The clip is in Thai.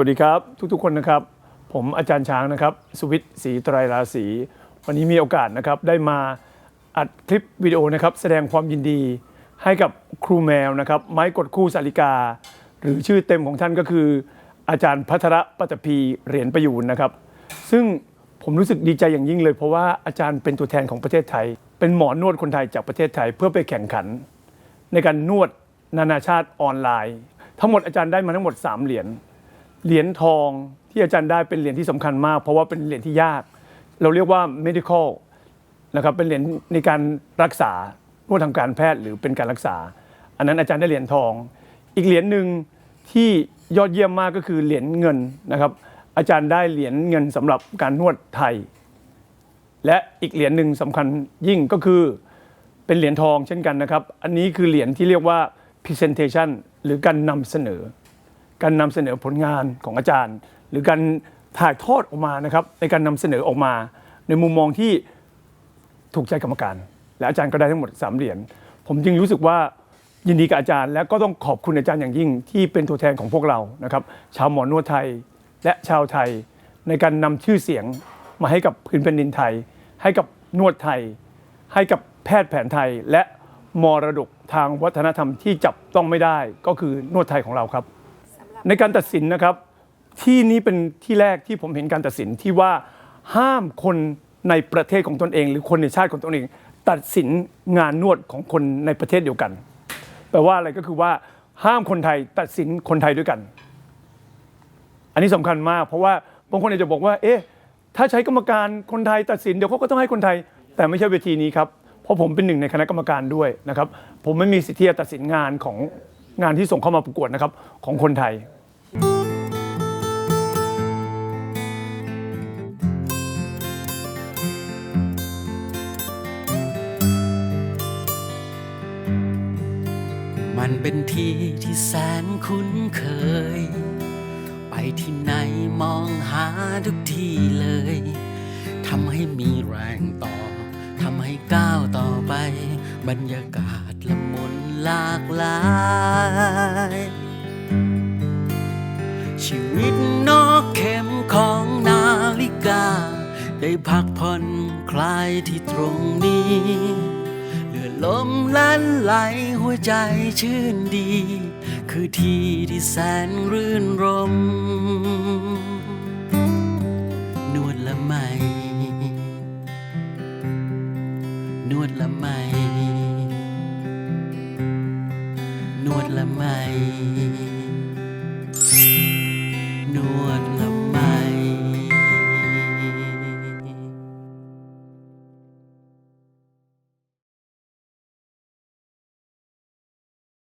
วัสดีครับทุกๆคนนะครับ ผมอาจารย์ช้างนะครับสุวิทย์ศรีไตรราศีวันนี้มีโอกาสนะครับได้มาอัดคลิปวิดีโอนะครับแสดงความยินดีให้กับครูแมวนะครับไม้กดคู่สาริกา หรือชื่อเต็มของท่านก็คือ อาจารย์พัทระปัตตภีเหรียญประยูนนะครับ ซึ่งผมรู้สึกดีใจอย่างยิ่งเลย เพราะว่าอาจารย์เป็นตัวแทนของประเทศไทย เป็นหมอนวดคนไทยจากประเทศไทยเพื่อไปแข่งขัน ในการนวดนานาชาติออนไลน์ ทั้งหมดอาจารย์ได้มาทั้งหมด 3 เหรียญ เหรียญทองที่อาจารย์ได้เป็นเหรียญที่สำคัญมาก เพราะว่าเป็นเหรียญที่ยาก เราเรียกว่า medical นะครับเป็นเหรียญในการรักษานวดทางการแพทย์หรือเป็นการรักษา อันนั้นอาจารย์ได้เหรียญทอง อีกเหรียญหนึ่งที่ยอดเยี่ยมมากก็คือเหรียญเงินนะครับ อาจารย์ได้เหรียญเงินสำหรับการนวดไทย และอีกเหรียญหนึ่งสำคัญยิ่งก็คือเป็นเหรียญทองเช่นกันนะครับ อันนี้คือเหรียญที่เรียกว่า presentation หรือการนำเสนอ การนำเสนอผลงานของอาจารย์ หรือการถ่ายทอดออกมานะครับในการนำเสนอออกมา ในมุมมองที่ถูกใจกรรมการ และอาจารย์ก็ได้ทั้งหมด3เหรียญผมจึงรู้สึกว่ายินดีกับอาจารย์ และก็ต้องขอบคุณอาจารย์อย่างยิ่งที่เป็นตัวแทนของพวกเรานะครับ ชาวหมอนวดไทยและชาวไทย ในการนำชื่อเสียงมาให้กับพื้นแผ่นดินไทย ให้กับนวดไทย ให้กับแพทย์แผนไทยและมรดกทางวัฒนธรรมที่จับต้องไม่ได้ก็คือนวดไทยของเราครับ ในการตัดสินนะครับ ที่นี้เป็นที่แรกที่ผมเห็นการตัดสินที่ว่าห้ามคนในประเทศของตนเอง หรือคนในชาติของตนเอง ตัดสินงานนวดของคนในประเทศเดียวกัน แปลว่าอะไรก็คือว่าห้ามคนไทยตัดสินคนไทยด้วยกัน อันนี้สำคัญมาก เพราะว่าบางคนอาจจะบอกว่า เอ๊ะถ้าใช้กรรมการคนไทยตัดสินเดี๋ยวเขาก็ต้องให้คนไทย แต่ไม่ใช่เวทีนี้ครับเพราะผมเป็นหนึ่งในคณะกรรมการด้วยนะครับ ผมไม่มีสิทธิ์ที่จะตัดสินงานของ งานที่ส่งเข้ามาประกวดนะครับของคนไทยมันเป็นที่ที่แสนคุ้นเคย ไปที่ไหนมองหาทุกที่เลย ทำให้มีแรงต่อ ทำให้ก้าวต่อไป บรรยากาศากหลาย ชีวิตนอกเข็มของนาฬิกา ได้พักผ่อนคลายที่ตรงนี้เลือลมลั่นไหลหัวใจชื่นดี คือที่ที่แสนรื่นรม นวดละไมนวดละไม You.